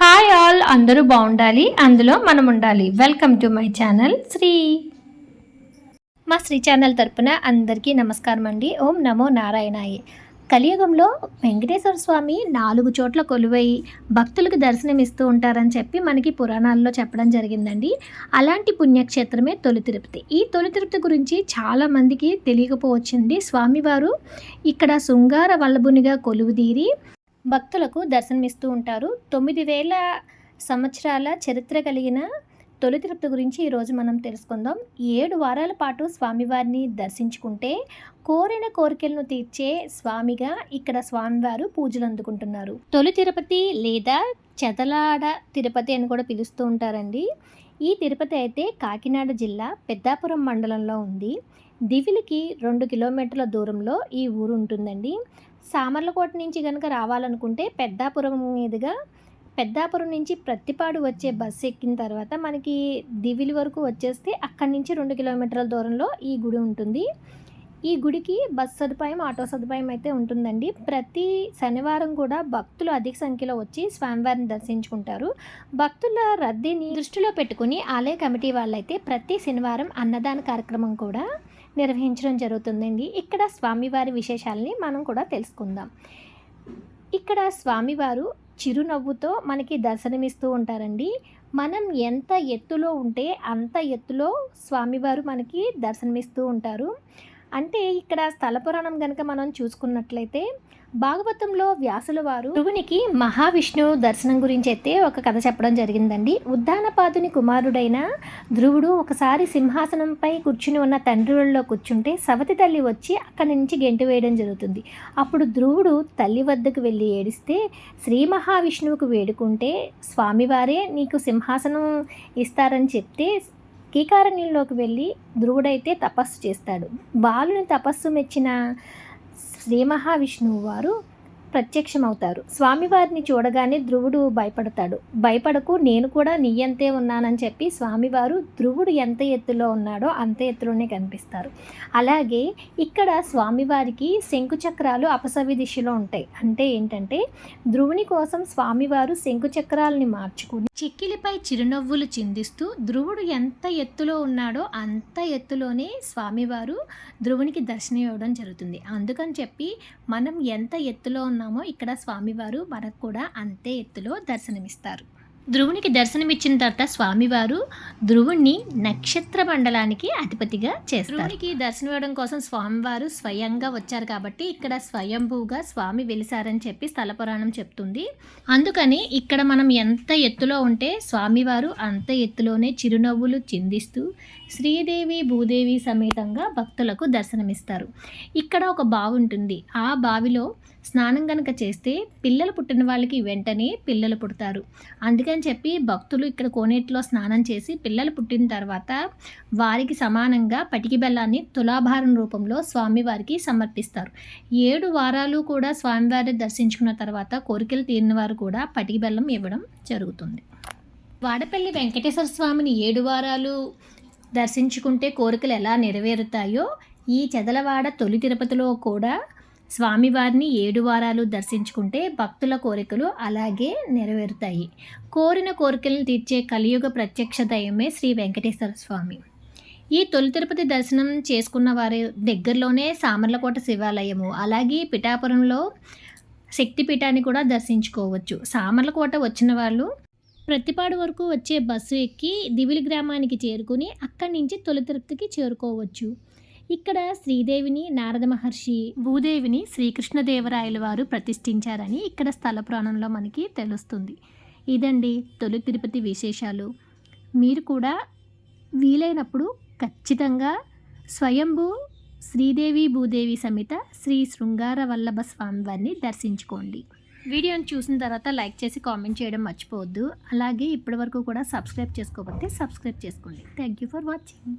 Hi all అందరూ బాగుండాలి అందులో మనం ఉండాలి. Welcome to my channel Shri. మా శ్రీ ఛానల్ తరపున అందరికీ నమస్కారం అండి ఓం నమో నారాయణాయి. కలియుగంలో వెంకటేశ్వర స్వామి నాలుగు చోట్ల కొలువై భక్తులకు దర్శనమిస్తూ ఉంటారని చెప్పి మనకి పురాణాల్లో చెప్పడం జరిగిందండి. అలాంటి పుణ్యక్షేత్రమే తొలి తిరుపతి. ఈ తొలి తిరుపతి గురించి చాలామందికి తెలియకపోవచ్చండి. స్వామివారు ఇక్కడ శృంగార వల్లభునిగా కొలువుదీరి భక్తులకు దర్శనమిస్తూ ఉంటారు. తొమ్మిది వేల సంవత్సరాల చరిత్ర కలిగిన తొలి తిరుపతి గురించి ఈరోజు మనం తెలుసుకుందాం. ఏడు వారాల పాటు స్వామివారిని దర్శించుకుంటే కోరిన కోరికలను తీర్చే స్వామిగా ఇక్కడ స్వామివారు పూజలు అందుకుంటున్నారు. తొలి తిరుపతి లేదా చెదలాడ తిరుపతి అని కూడా పిలుస్తూ ఉంటారండి. ఈ తిరుపతి అయితే కాకినాడ జిల్లా పెద్దాపురం మండలంలో ఉంది. దివిలికి రెండు కిలోమీటర్ల దూరంలో ఈ ఊరు ఉంటుందండి. సామర్లకోట నుంచి కనుక రావాలనుకుంటే పెద్దాపురం మీదుగా పెద్దాపురం నుంచి ప్రత్తిపాడు వచ్చే బస్సు ఎక్కిన తర్వాత మనకి దివిలి వరకు వచ్చేస్తే అక్కడి నుంచి రెండు కిలోమీటర్ల దూరంలో ఈ గుడి ఉంటుంది. ఈ గుడికి బస్ సదుపాయం ఆటో సదుపాయం అయితే ఉంటుందండి. ప్రతి శనివారం కూడా భక్తులు అధిక సంఖ్యలో వచ్చి స్వామివారిని దర్శించుకుంటారు. భక్తుల రద్దీని దృష్టిలో పెట్టుకుని ఆలయ కమిటీ వాళ్ళైతే ప్రతి శనివారం అన్నదాన కార్యక్రమం కూడా నిర్వహించడం జరుగుతుందండి. ఇక్కడ స్వామివారి విశేషాలని మనం కూడా తెలుసుకుందాం. ఇక్కడ స్వామివారు చిరునవ్వుతో మనకి దర్శనమిస్తూ ఉంటారండి. మనం ఎంత ఎత్తులో ఉంటే అంత ఎత్తులో స్వామివారు మనకి దర్శనమిస్తూ ఉంటారు. అంటే ఇక్కడ స్థల పురాణం కనుక మనం చూసుకున్నట్లయితే భాగవతంలో వ్యాసుల వారు ధ్రువునికి మహావిష్ణువు దర్శనం గురించి అయితే ఒక కథ చెప్పడం జరిగిందండి. ఉద్దానపాదుని కుమారుడైన ధ్రువుడు ఒకసారి సింహాసనంపై కూర్చుని ఉన్న తండ్రిలో కూర్చుంటే సవతి తల్లి వచ్చి అక్కడి నుంచి గెంటు వేయడం జరుగుతుంది. అప్పుడు ధ్రువుడు తల్లి వద్దకు వెళ్ళి ఏడిస్తే శ్రీ మహావిష్ణువుకు వేడుకుంటే స్వామివారే నీకు సింహాసనం ఇస్తారని చెప్తే కీకారణ్యంలోకి వెళ్ళి ధ్రువుడైతే తపస్సు చేస్తాడు. బాలుని తపస్సు మెచ్చిన శ్రీ మహావిష్ణువు వారు ప్రత్యక్షమవుతారు. స్వామివారిని చూడగానే ధ్రువుడు భయపడతాడు. భయపడకు నేను కూడా నీయంతే ఉన్నానని చెప్పి స్వామివారు ధ్రువుడు ఎంత ఎత్తులో ఉన్నాడో అంత ఎత్తులోనే కనిపిస్తారు. అలాగే ఇక్కడ స్వామివారికి శంకు చక్రాలు అపసవి దిశలో ఉంటాయి. అంటే ఏంటంటే ధ్రువుని కోసం స్వామివారు శంకు చక్రాలని మార్చుకుని చిక్కిలిపై చిరునవ్వులు చిందిస్తూ ధ్రువుడు ఎంత ఎత్తులో ఉన్నాడో అంత ఎత్తులోనే స్వామివారు ధ్రువునికి దర్శనం ఇవ్వడం జరుగుతుంది. అందుకని చెప్పి మనం ఎంత ఎత్తులో ఉన్నామో ఇక్కడ స్వామివారు మనకు కూడా అంతే ఎత్తులో దర్శనమిస్తారు. ధ్రువునికి దర్శనమిచ్చిన తర్వాత స్వామివారు ధ్రువుణ్ణి నక్షత్ర మండలానికి అధిపతిగా చేస్తారు. ధ్రువునికి దర్శనం ఇవ్వడం కోసం స్వామివారు స్వయంగా వచ్చారు కాబట్టి ఇక్కడ స్వయంభూగా స్వామి వెలిసారని చెప్పి స్థల పురాణం చెప్తుంది. అందుకని ఇక్కడ మనం ఎంత ఎత్తులో ఉంటే స్వామివారు అంత ఎత్తులోనే చిరునవ్వులు చిందిస్తూ శ్రీదేవి భూదేవి సమేతంగా భక్తులకు దర్శనమిస్తారు. ఇక్కడ ఒక బావి ఉంటుంది. ఆ బావిలో స్నానం కనుక చేస్తే పిల్లలు పుట్టిన వాళ్ళకి వెంటనే పిల్లలు పుడతారు. అందుకని చెప్పి భక్తులు ఇక్కడ కోనేటిలో స్నానం చేసి పిల్లలు పుట్టిన తర్వాత వారికి సమానంగా పటికి బెల్లాన్ని తులాభారం రూపంలో స్వామివారికి సమర్పిస్తారు. ఏడు వారాలు కూడా స్వామివారిని దర్శించుకున్న తర్వాత కోరికలు తీరిన వారు కూడా పటికి బెల్లం ఇవ్వడం జరుగుతుంది. వాడపల్లి వెంకటేశ్వర స్వామిని ఏడు వారాలు దర్శించుకుంటే కోరికలు ఎలా నెరవేరుతాయో ఈ చెదలవాడ తొలి తిరుపతిలో కూడా స్వామివారిని ఏడు వారాలు దర్శించుకుంటే భక్తుల కోరికలు అలాగే నెరవేరుతాయి. కోరిన కోరికలను తీర్చే కలియుగ ప్రత్యక్ష దయమే శ్రీ వెంకటేశ్వర స్వామి. ఈ తొలి తిరుపతి దర్శనం చేసుకున్న వారి దగ్గరలోనే సామర్లకోట శివాలయము అలాగే పిఠాపురంలో శక్తిపీఠాన్ని కూడా దర్శించుకోవచ్చు. సామర్లకోట వచ్చిన వాళ్ళు ప్రతిపాడు వరకు వచ్చే బస్సు ఎక్కి దివిలి గ్రామానికి చేరుకుని అక్కడి నుంచి తొలి తిరుపతికి చేరుకోవచ్చు. ఇక్కడ శ్రీదేవిని నారద మహర్షి భూదేవిని శ్రీకృష్ణదేవరాయల వారు ప్రతిష్ఠించారని ఇక్కడ స్థల పురాణంలో మనకి తెలుస్తుంది. ఇదండి తొలి తిరుపతి విశేషాలు. మీరు కూడా వీలైనప్పుడు ఖచ్చితంగా స్వయంభూ శ్రీదేవి భూదేవి సమేత శ్రీ శృంగార వల్లభ స్వామి వారిని దర్శించుకోండి. వీడియోని చూసిన తర్వాత లైక్ చేసి కామెంట్ చేయడం మర్చిపోవద్దు. అలాగే ఇప్పటివరకు కూడా సబ్స్క్రైబ్ చేసుకోకపోతే సబ్స్క్రైబ్ చేసుకోండి. Thank you for watching.